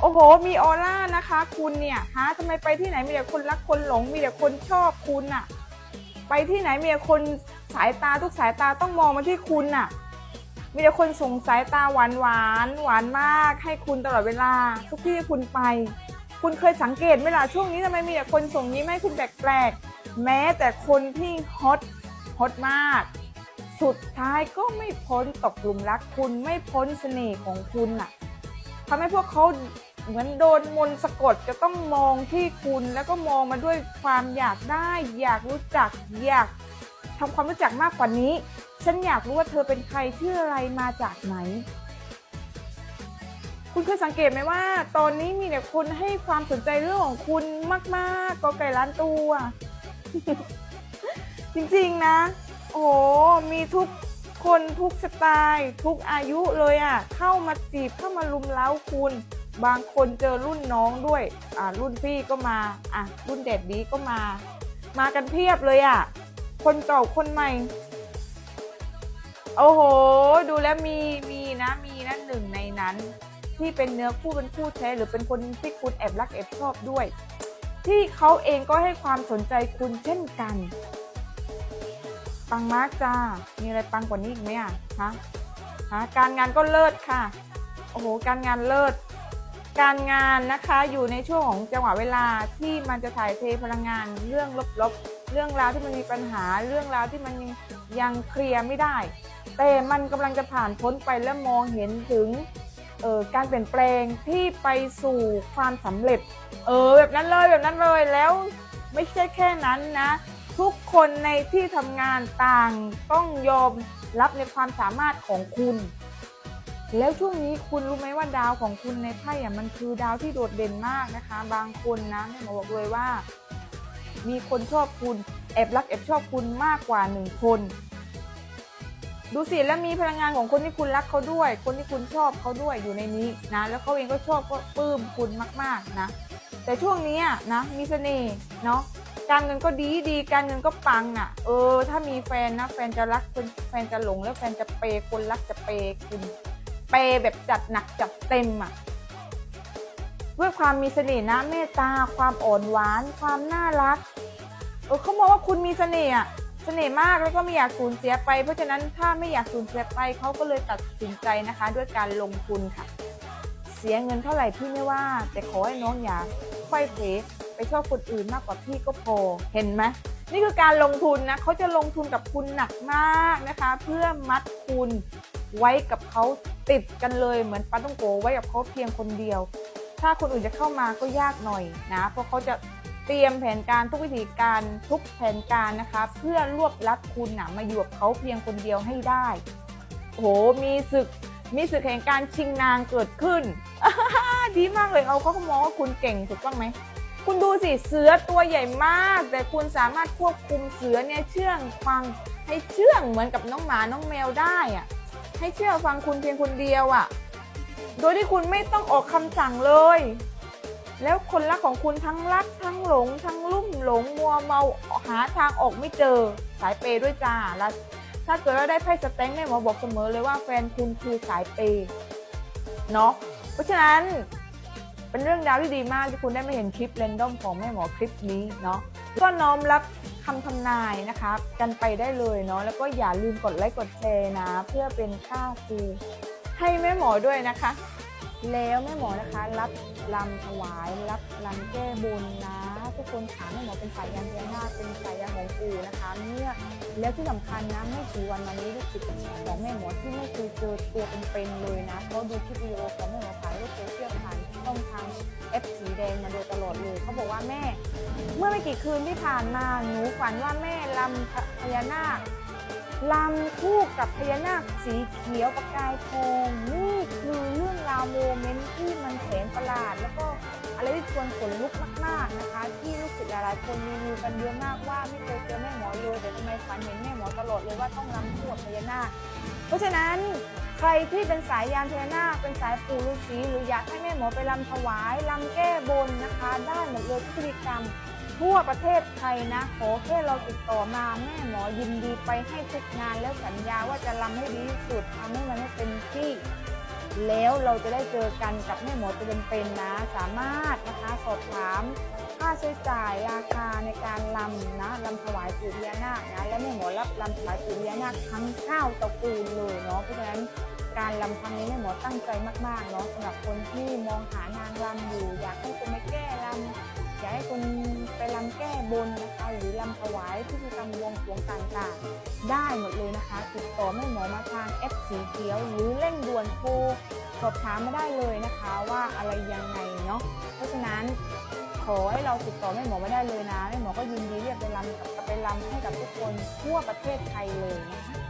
โอ้โห มีออร่านะคะ คุณเนี่ยฮะทำไมไปที่ไหนมีแต่คนรักคนหลง มีแต่คนชอบคุณอะไปที่ไหนมีแต่คนสายตาทุกสายตาต้องมองมาที่คุณอะมีแต่คนส่งสายตาหวานหวานหวานมาก ให้คุณตลอดเวลา ทุกที่ที่คุณไป คุณเคยสังเกตไหมล่ะช่วงนี้ทำไมมีแต่คนส่งยิ้มให้คุณแปลกๆแม้แต่คนที่ฮอตฮอตมาก สุดท้ายก็ไม่พ้นตกหลุมรักคุณไม่พ้นเสน่ห์ของคุณน่ะทำให้พวกเขา เหมือนโดนมนต์สะกดจะต้องมองที่คุณแล้วก็มองมาด้วยความอยากได้ อยากรู้จัก อยากทำความรู้จักมากกว่านี้ ฉันอยากรู้ว่าเธอเป็นใครชื่ออะไรมาจากไหน คุณเคยสังเกตไหมว่า ตอนนี้มีแต่คนให้ความสนใจเรื่องของคุณมากๆก็ไก่ล้านตัวจริงๆนะ โอ้มีทุกคนทุกสไตล์ ทุกอายุเลยอะ่ะ เข้ามาจีบเข้ามาลุมเล้าคุณ บางคนเจอรุ่นน้องด้วย อ่า รุ่นพี่ก็มา อะ รุ่นเด็ดดีก็มา มากันเพียบเลยอะ่ะ คนเก่าคนใหม่ โอ้โห ดูแล้วมี มีนะ มีนะหนึ่งในนั้น ที่เป็นเนื้อคู่เป็นคู่แท้หรือเป็นคนที่คุณแอบรักแอบชอบด้วย ที่เขาเองก็ให้ความสนใจคุณเช่นกัน ปังมากจ้า มีอะไรปังกว่านี้อีกไหมอะ ฮะ ฮะ การงานก็เลิศค่ะ โอ้โห การงานเลิศ การงานนะคะอยู่ในช่วงของจังหวะเวลาที่มันจะถ่ายเทพลังงาน เรื่องลบๆ เรื่องราวที่มันมีปัญหา เรื่องราวที่มันยังยังเคลียร์ไม่ได้ แต่มันกำลังจะผ่านพ้นไปและมองเห็นถึงเอ่อการเปลี่ยนแปลงที่ไปสู่ความสำเร็จ เออแบบนั้นเลยแบบนั้นเลยแล้วไม่ใช่แค่นั้นนะ ทุกคนในที่ทำงานต่างต้องยอมรับในความสามารถของคุณ แล้วช่วงนี้คุณรู้ไหมว่าดาวของคุณในไพ่อะมันคือดาวที่โดดเด่นมากนะคะ บางคนนะแม่หมอบอกเลยว่า มีคนชอบคุณแอบรักแอบชอบคุณมากกว่าหนึ่งคน ดูสิแล้วมีพลังงานของคนที่คุณรักเขาด้วย คนที่คุณชอบเขาด้วยอยู่ในนี้นะ แล้วเขาเองก็ชอบก็ปลื้มคุณมากๆนะ แต่ช่วงนี้นะมีเสน่ห์เนาะการเงินก็ดีดีการเงินก็ปังอะ เออ ถ้ามีแฟนนะ แฟนจะรักคนแฟนจะหลงแล้วแฟนจะเปย์คนรักจะเปย์คุณ เปแบบจัดหนักจัดเต็มอะด้วยความมีเสน่ห์นะเมตตา ความอ่อนหวาน ความน่ารักเออเขามองว่าคุณมีเสน่ห์อะเสน่ห์มากแล้วก็ไม่อยากสูญเสียไป เพราะฉะนั้นถ้าไม่อยากสูญเสียไปเขาก็เลยตัดสินใจนะคะ ด้วยการลงทุนค่ะ เสียเงินเท่าไหร่พี่ไม่ว่า แต่ขอให้น้องอย่าไขว้เขวไปชอบคนอื่นมากกว่าพี่ก็พอเห็นไหมนี่คือการลงทุนนะเขาจะลงทุนกับคุณหนักมากนะคะ เพื่อมัดคุณไว้กับเขา ติดกันเลยเหมือนปลาต้องโกไว้กับเขาเพียงคนเดียว ถ้าคนอื่นจะเข้ามาก็ยากหน่อยนะ เพราะเขาจะเตรียมแผนการทุกวิธีการทุกแผนการนะคะ เพื่อรวบรัดคุณนะมาอยู่กับเขาเพียงคนเดียวให้ได้โอ้โหมีศึกมีศึกแห่งการชิงนางเกิดขึ้น ดีมากเลยเอาเขาก็มองว่าคุณเก่งถูกต้องไหมคุณดูสิเสือตัวใหญ่มาก แต่คุณสามารถควบคุมเสือเนี่ยเชื่องฟังให้เชื่องเหมือนกับน้องหมาน้องแมวได้อะ ให้เชื่อฟังคุณเพียงคนเดียวอะโดยที่คุณไม่ต้องออกคำสั่งเลย แล้วคนรักของคุณทั้งรักทั้งหลง ทั้งลุ่มหลงมัวเมาหาทางออกไม่เจอสายเปย์ด้วยจ้าแล้วถ้าเกิดว่าได้ไพ่สแต็งแม่หมอบอกเสมอเลยว่าแฟนคุณคือสายเปย์เนาะเพราะฉะนั้นเป็นเรื่องราวที่ดีมากที่คุณได้มาเห็นคลิปเรนดอมของแม่หมอคลิปนี้เนาะก็น้อมรับ คำทำนายนะคะ กันไปได้เลยเนาะแล้วก็อย่าลืมกดไลค์กดแชร์นะ เพื่อเป็นค่าคูให้แม่หมอด้วยนะคะ แล้วแม่หมอนะคะ รับลำถวาย รับลำแก้บนนะ ทุกคนถามแม่หมอเป็นสายยันพญานาเป็นสายยันของปู่นะคะเมื่อแล้วที่สำคัญนะไม่กี่วันมานี้ลูกศิษย์ของแม่หมอที่ไม่เคยเจอตัวเป็นๆเลยนะเขาดูคลิปวิดีโอของแม่หมอผ่านโลกโซเชียลผ่านช่องทาง แดงมาโดยตลอดเลยเขาบอกว่าแม่ เมื่อไม่กี่คืนที่ผ่านมาหนูฝันว่าแม่ลำพญานาคลำคู่กับพญานาคสีเขียวประกายทองนี่คือเรื่องราวโมเมนต์ที่มันแสนประหลาด แล้วก็อะไรที่ชวนขนลุกมากๆนะคะ ที่ลูกศิษย์หลายๆคนรีวิวกันเยอะมากว่าไม่เคยเจอแม่หมอเลยแต่ทำไมฝันเห็นแม่หมอตลอดเลยว่าต้องลำคู่กับพญานาคเพราะฉะนั้น ใครที่เป็นสายยานพญานาคเป็นสายปู่ฤาษีหรืออยากให้แม่หมอไปลำถวายลำแก้บนนะคะ ได้หมดเลยทุกพิธีกรรม ทั่วประเทศไทยนะ ขอแค่เราติดต่อมาแม่หมอยินดีไปให้ทุกงานแล้วสัญญาว่าจะลำให้ดีที่สุดทำให้มันให้เต็มที่ แล้วเราจะได้เจอกันกับแม่หมอตัวเป็นๆนะ สามารถนะคะสอบถาม ค่าใช้จ่ายราคาในการลำนะลำถวายปู่พญานาคนะและแม่หมอรับลำถวายปู่พญานาคทั้งเก้าตระกูลเลยเนาะเพราะฉะนั้นการลำครั้งนี้แม่หมอตั้งใจมากๆเนาะสำหรับคนที่มองหานางลำอยู่ อยากให้คนมาแก้ลำอยากให้คนไปลำแก้บนนะคะหรือลำถวายพิธีกรรมวงสวงต่างๆ ได้หมดเลยนะคะติดต่อแม่หมอมาทางแอปสีเขียวหรือเร่งด่วนโทรสอบถามมาได้เลยนะคะว่าอะไรยังไงเนาะเพราะฉะนั้น ขอให้เราติดต่อแม่หมอมาได้เลยนะแม่หมอก็ยินดีเรียกไปรำกับไปรำให้กับทุกคนทั่วประเทศไทยเลยนะคะ